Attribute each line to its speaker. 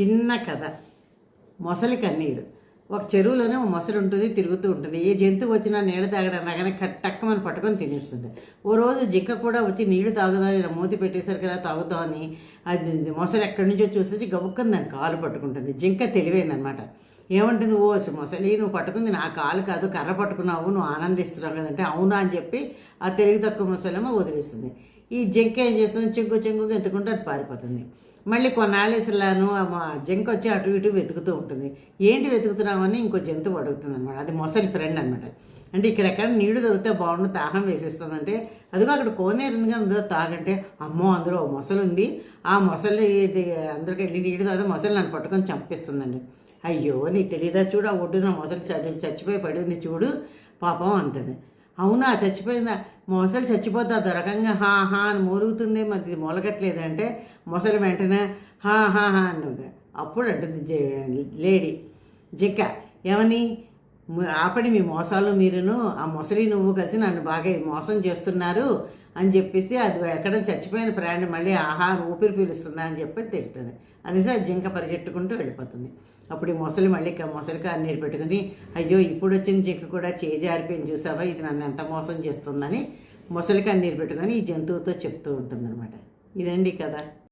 Speaker 1: చిన్న కథ. మొసలి కన్నీరు. ఒక చెరువులోనే ఒక మొసలి ఉంటుంది తిరుగుతూ ఉంటుంది. ఏ జంతువు వచ్చినా నీళ్ళు తాగడం రాగానే కట్టక్కమని పట్టుకొని తినేస్తుంది. ఓ రోజు జింక కూడా వచ్చి నీళ్ళు తాగుదాని మూతి పెట్టేసరికి ఇలా తాగుతామని అది మొసలి ఎక్కడి నుంచో చూసి గబుక్కని దాని కాలు పట్టుకుంటుంది. జింక తెలివైందనమాట. ఏమంటుంది? ఓ మొసలి నువ్వు పట్టుకుంది నా కాలు కాదు కర్ర పట్టుకున్నావు నువ్వు ఆనందిస్తున్నావు కదంటే అవునా అని చెప్పి ఆ తెలివి తక్కువ మొసలేమో వదిలేస్తుంది. ఈ జింక ఏం చేస్తుంది? చెంగు చెంగు ఎత్తుకుంటే అది పారిపోతుంది. మళ్ళీ కొన్నాళ్ళేసలాను మా జింక వచ్చి అటు ఇటు వెతుకుతూ ఉంటుంది. ఏంటి వెతుకుతున్నామని ఇంకో జంతువు అడుగుతుంది అనమాట అది మొసలి ఫ్రెండ్ అనమాట అంటే ఇక్కడెక్కడ నీళ్ళు దొరికితే బాగుండు దాహం వేసేస్తుందంటే అదిగో అక్కడ కోనేరు ఉంది అందులో తాగంటే అమ్మో అందులో ఓ మొసలు ఉంది. ఆ మొసలి అందరికి వెళ్ళి నీళ్ళు తాగితే మొసలి నన్ను పట్టుకొని చంపేస్తుందండి. అయ్యో నీకు తెలియదా చూడు ఆ ఒడ్డున మొసలి చచ్చిపోయి పడి ఉంది చూడు పాపం అంటుంది. అవునా చచ్చిపోయిందా? మొసలు చచ్చిపోతా దొరకంగా హా హా అని మూలుగుతుంది మరి ఇది మొలగట్లేదంటే మొసలి వెంటనే హా హా హా అంటుంది. అప్పుడు అంటుంది లేడీ జిక్క ఏమని? ఆపడి మీ మోసాలు మీరును. ఆ మొసలి నువ్వు కలిసి నన్ను బాగా మోసం చేస్తున్నారు. అని చెప్పేసి అది ఎక్కడ చచ్చిపోయిన ప్రాణి మళ్ళీ ఆహా ఊపిరి పీలుస్తుందా అని చెప్పి తెలుస్తుంది అనేసి ఆ జింక పరిగెట్టుకుంటూ వెళ్ళిపోతుంది. అప్పుడు ఈ మొసలి మళ్ళీ మొసలి కన్నీరు పెట్టుకుని అయ్యో ఇప్పుడు వచ్చిన జింక కూడా చేజారిపోయింది చూసావా? ఇది నన్ను ఎంత మోసం చేస్తుందని మొసలి కన్నీరు పెట్టుకొని ఈ జంతువుతో చెప్తూ ఉంటుందన్నమాట. ఇదండి కదా